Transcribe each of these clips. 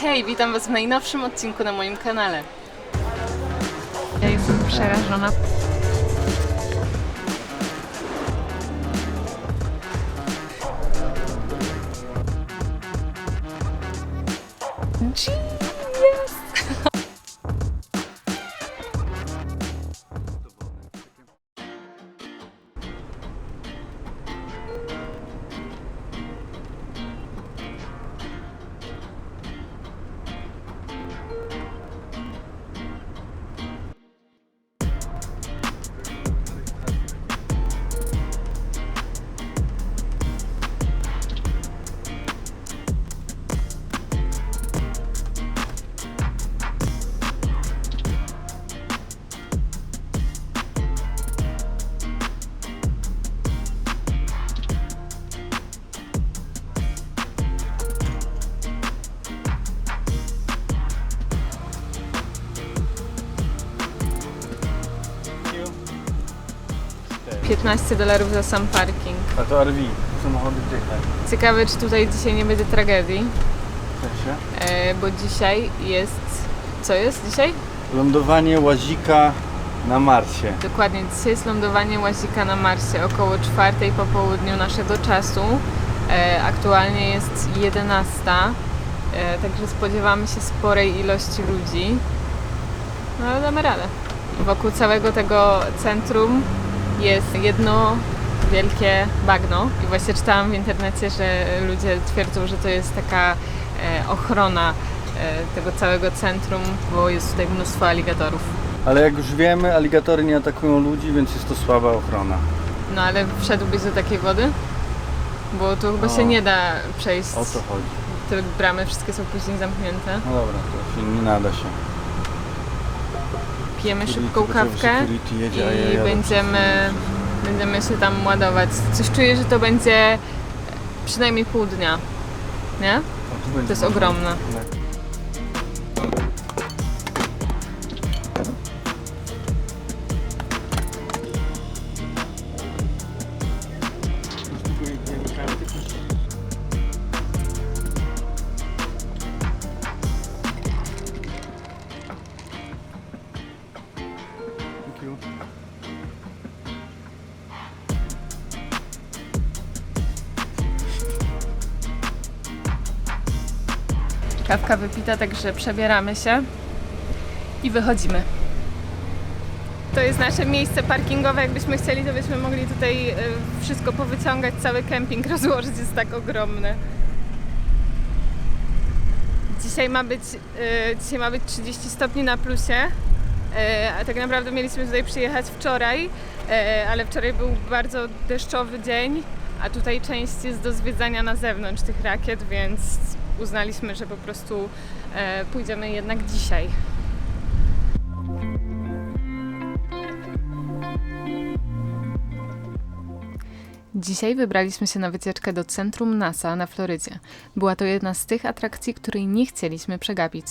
Hej, witam Was w najnowszym odcinku na moim kanale. Ja jestem przerażona. Cztery. 15 dolarów za sam parking. A to RV, samochody wjechać. Ciekawe, czy tutaj dzisiaj nie będzie tragedii, W sensie? e, bo dzisiaj jest... Co jest dzisiaj? Lądowanie łazika na Marsie. Dokładnie, dzisiaj jest lądowanie łazika na Marsie około czwartej po południu naszego czasu. E, aktualnie jest 11, e, także spodziewamy się sporej ilości ludzi. No ale damy radę. Wokół całego tego centrum jest jedno wielkie bagno i właśnie czytałam w internecie, że ludzie twierdzą, że to jest taka e, ochrona e, tego całego centrum, bo jest tutaj mnóstwo aligatorów. Ale jak już wiemy, aligatory nie atakują ludzi, więc jest to słaba ochrona. No ale wszedłbyś do takiej wody? Bo tu chyba O. się nie da przejść. O co chodzi? Te bramy wszystkie są później zamknięte. No dobra, to się nie nada się. Pijemy szybką kawkę i będziemy, będziemy się tam ładować. Coś czuję, że to będzie przynajmniej pół dnia. Nie? To jest ogromne. Kawka wypita, także przebieramy się i wychodzimy. To jest nasze miejsce parkingowe. Jakbyśmy chcieli, to byśmy mogli tutaj e, wszystko powyciągać, cały kemping rozłożyć, jest tak ogromny. Dzisiaj ma być, e, dzisiaj ma być 30 stopni na plusie, e, a tak naprawdę mieliśmy tutaj przyjechać wczoraj, ale wczoraj był bardzo deszczowy dzień, a tutaj część jest do zwiedzania na zewnątrz tych rakiet, więc uznaliśmy, że po prostu e, pójdziemy jednak dzisiaj. Dzisiaj wybraliśmy się na wycieczkę do centrum NASA na Florydzie. Była to jedna z tych atrakcji, której nie chcieliśmy przegapić.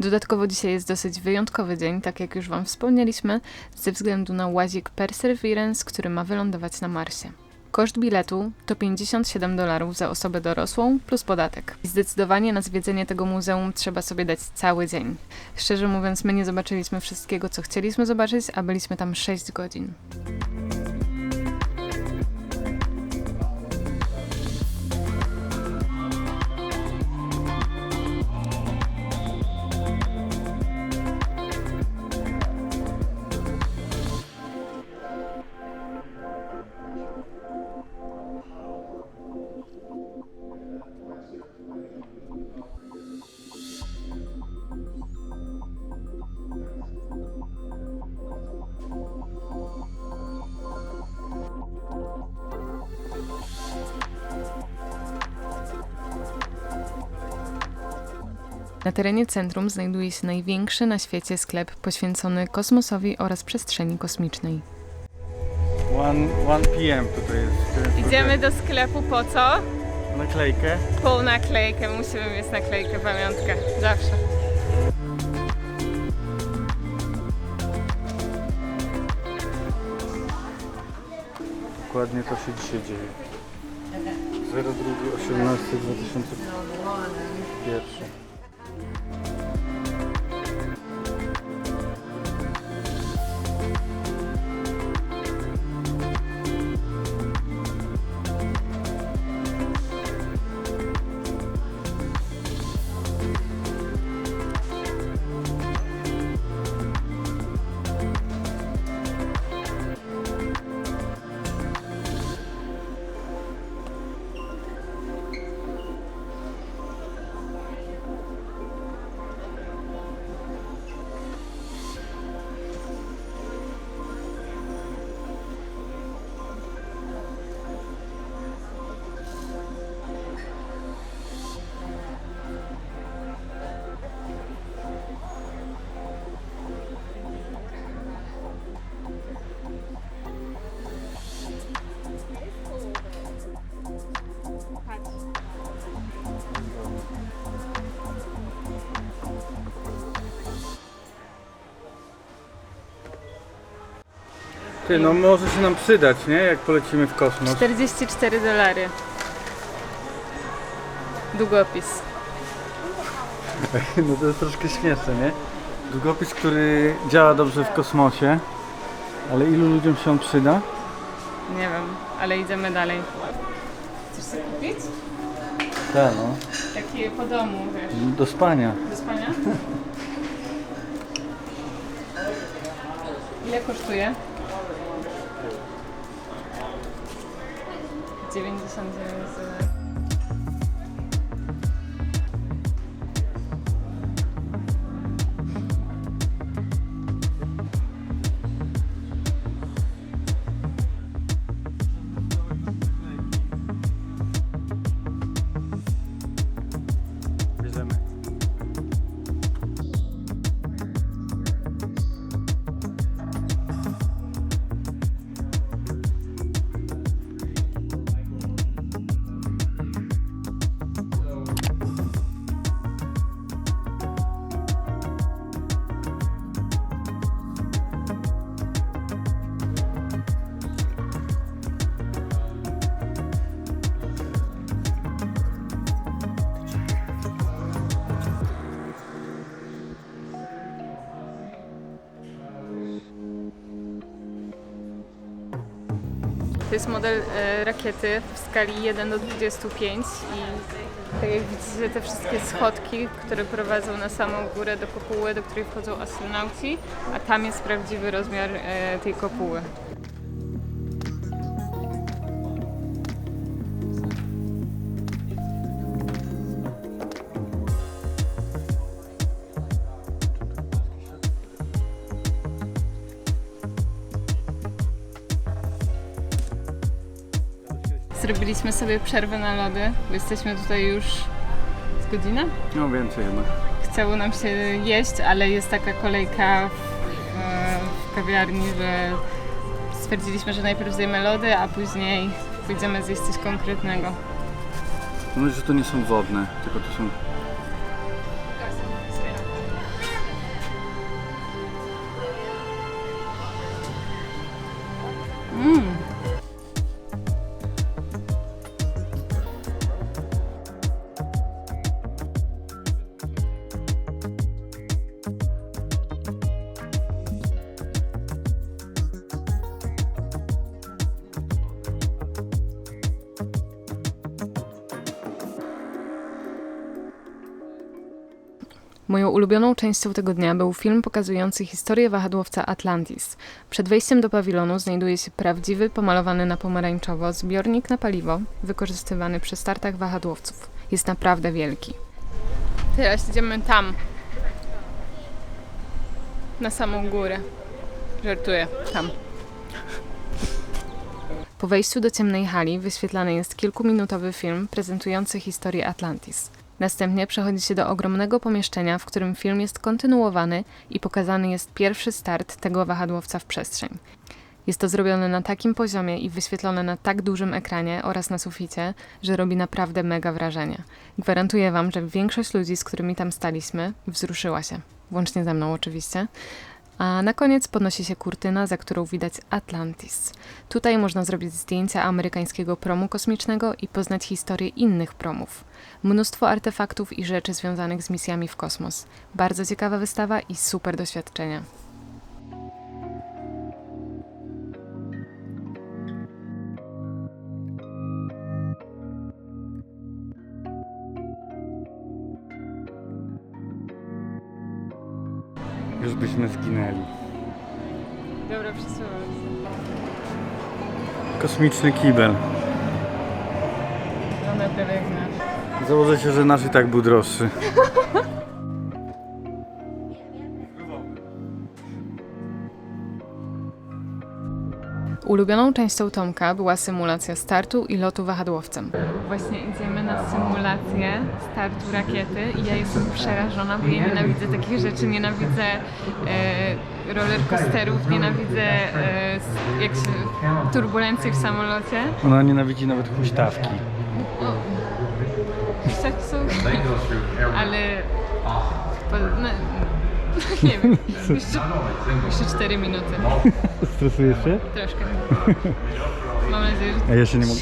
Dodatkowo dzisiaj jest dosyć wyjątkowy dzień, tak jak już Wam wspomnieliśmy, ze względu na łazik Perseverance, który ma wylądować na Marsie. Koszt biletu to 57 dolarów za osobę dorosłą plus podatek. Zdecydowanie na zwiedzenie tego muzeum trzeba sobie dać cały dzień. Szczerze mówiąc, my nie zobaczyliśmy wszystkiego, co chcieliśmy zobaczyć, a byliśmy tam 6 godzin. Na terenie centrum znajduje się największy na świecie sklep poświęcony kosmosowi oraz przestrzeni kosmicznej. 1, 1 p.m. tutaj jest. Idziemy do sklepu po co? Naklejkę. Po naklejkę. Musimy mieć naklejkę, pamiątkę. Zawsze. Dokładnie to się dzisiaj dzieje. 02 Ty, no może się nam przydać, nie? Jak polecimy w kosmos. 44 dolary. Długopis. No to jest troszkę śmieszne, nie? Długopis, który działa dobrze w kosmosie, ale ilu ludziom się on przyda? Nie wiem, ale idziemy dalej. Chcesz sobie kupić? Tak, no. Takie po domu, wiesz. Do spania. Do spania? Ile kosztuje? doing something with. Uh, To jest model e, rakiety w skali 1 do 25 i tak jak widzicie te wszystkie schodki, które prowadzą na samą górę do kopuły, do której wchodzą astronauci, a tam jest prawdziwy rozmiar e, tej kopuły. Zrobiliśmy sobie przerwę na lody, bo jesteśmy tutaj już z godzinę. No więcej chyba. Chciało nam się jeść, ale jest taka kolejka w, e, w kawiarni, że stwierdziliśmy, że najpierw zjemy lody, a później pójdziemy zjeść coś konkretnego. No, że to nie są wodne, tylko to są... Moją ulubioną częścią tego dnia był film pokazujący historię wahadłowca Atlantis. Przed wejściem do pawilonu znajduje się prawdziwy, pomalowany na pomarańczowo zbiornik na paliwo, wykorzystywany przy startach wahadłowców. Jest naprawdę wielki. Teraz idziemy tam. Na samą górę. Żartuję, tam. Po wejściu do ciemnej hali wyświetlany jest kilkuminutowy film prezentujący historię Atlantis. Następnie przechodzi się do ogromnego pomieszczenia, w którym film jest kontynuowany i pokazany jest pierwszy start tego wahadłowca w przestrzeń. Jest to zrobione na takim poziomie i wyświetlone na tak dużym ekranie oraz na suficie, że robi naprawdę mega wrażenie. Gwarantuję Wam, że większość ludzi, z którymi tam staliśmy, wzruszyła się. Włącznie ze mną oczywiście. A na koniec podnosi się kurtyna, za którą widać Atlantis. Tutaj można zrobić zdjęcia amerykańskiego promu kosmicznego i poznać historię innych promów. Mnóstwo artefaktów i rzeczy związanych z misjami w kosmos. Bardzo ciekawa wystawa i super doświadczenia. Już byśmy zginęli. Dobra, przesuwam Kosmiczny kibel. Tyle jak nasz. Założę się, że nasz i tak był droższy. Ulubioną częścią Tomka była symulacja startu i lotu wahadłowcem. Właśnie idziemy na symulację startu rakiety i ja jestem przerażona, bo ja nienawidzę takich rzeczy, nienawidzę e, rollercoasterów, nienawidzę e, jak się, turbulencji w samolocie. Ona nienawidzi nawet huśtawki. Tak są, ale po, no, nie wiem, jeszcze, jeszcze 4 minuty, Stresujesz się? troszkę. Mam nadzieję, że A ja się nie mogę,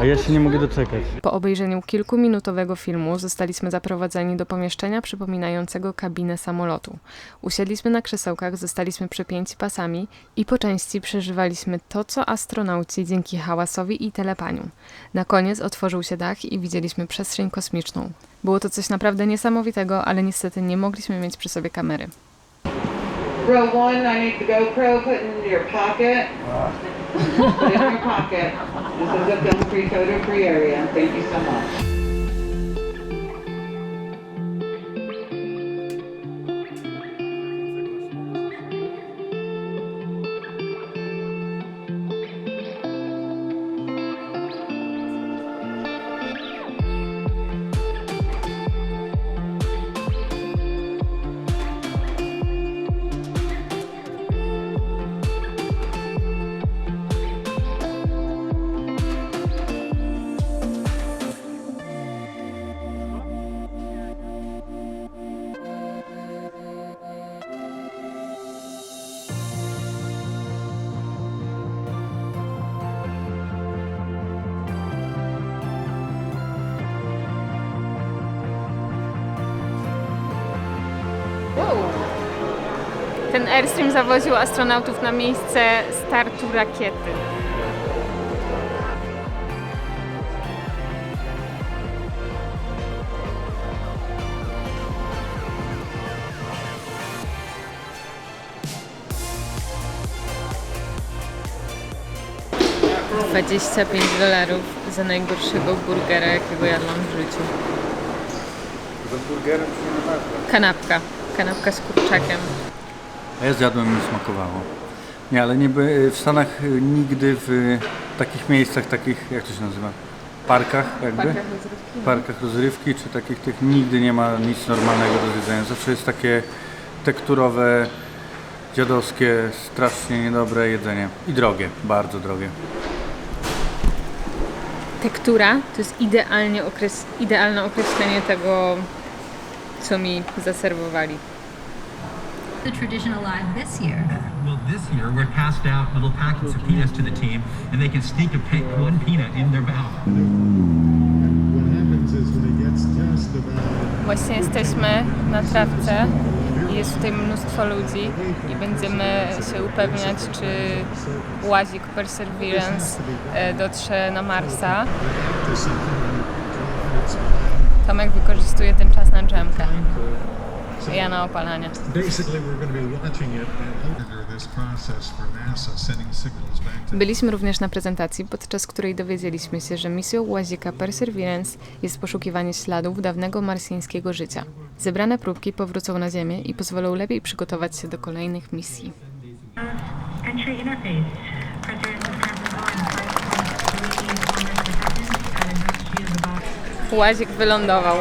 a ja się nie mogę doczekać. Po obejrzeniu kilkuminutowego filmu zostaliśmy zaprowadzeni do pomieszczenia przypominającego kabinę samolotu. Usiedliśmy na krzesełkach, zostaliśmy przepięci pasami i po części przeżywaliśmy to, co astronauci dzięki hałasowi i telepaniu. Na koniec otworzył się dach i widzieliśmy przestrzeń kosmiczną. Było to coś naprawdę niesamowitego, ale niestety nie mogliśmy mieć przy sobie kamery. Row one, I need the GoPro put in your pocket. Put it in your pocket. This is a film-free, photo-free area. Thank you so much. Ten Airstream zawoził astronautów na miejsce startu rakiety. Dwadzieścia pięć dolarów za najgorszego burgera, jakiego jadłam w życiu. Za burgerem się nie. Kanapka. Kanapka z kurczakiem. A ja zjadłem i mi smakowało. Nie, ale nie by, w Stanach y, nigdy w takich miejscach, takich, jak to się nazywa? Parkach jakby? Parkach rozrywki, czy takich tych nigdy nie ma nic normalnego do zjedzenia. Zawsze jest takie tekturowe, dziadowskie, strasznie niedobre jedzenie. I drogie, bardzo drogie. Tektura to jest idealnie okres, idealne określenie tego, co mi zaserwowali. The tradition alive this year. Well, this year we passed out little packets of peanuts to the team, and they can sneak a pe- one peanut in their mouth. Właśnie jesteśmy na trawce i jest tutaj mnóstwo ludzi i będziemy się upewniać, czy łazik Perseverance e, dotrze na Marsa. Tomek wykorzystuje ten czas na dżemkę. Ja na opalanie. Byliśmy również na prezentacji, podczas której dowiedzieliśmy się, że misją łazika Perseverance jest poszukiwanie śladów dawnego marsjańskiego życia. Zebrane próbki powrócą na Ziemię i pozwolą lepiej przygotować się do kolejnych misji. Łazik wylądował.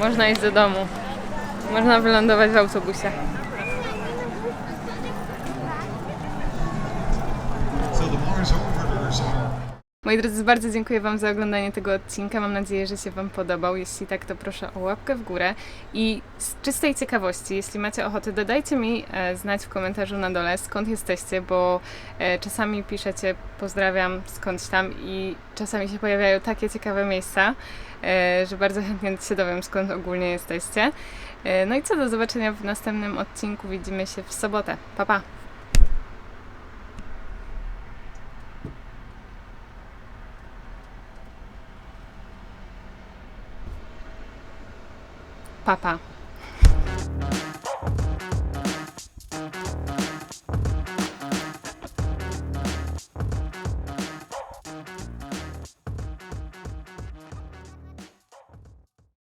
Można iść do domu. Można wylądować w autobusie. Moi drodzy, bardzo dziękuję Wam za oglądanie tego odcinka. Mam nadzieję, że się Wam podobał. Jeśli tak, to proszę o łapkę w górę. I z czystej ciekawości, jeśli macie ochotę, dodajcie mi e, znać w komentarzu na dole, skąd jesteście, bo e, czasami piszecie pozdrawiam skądś tam i czasami się pojawiają takie ciekawe miejsca, e, że bardzo chętnie się dowiem, skąd ogólnie jesteście. No i co, do zobaczenia w następnym odcinku. Widzimy się w sobotę. Pa, pa! Pa, pa.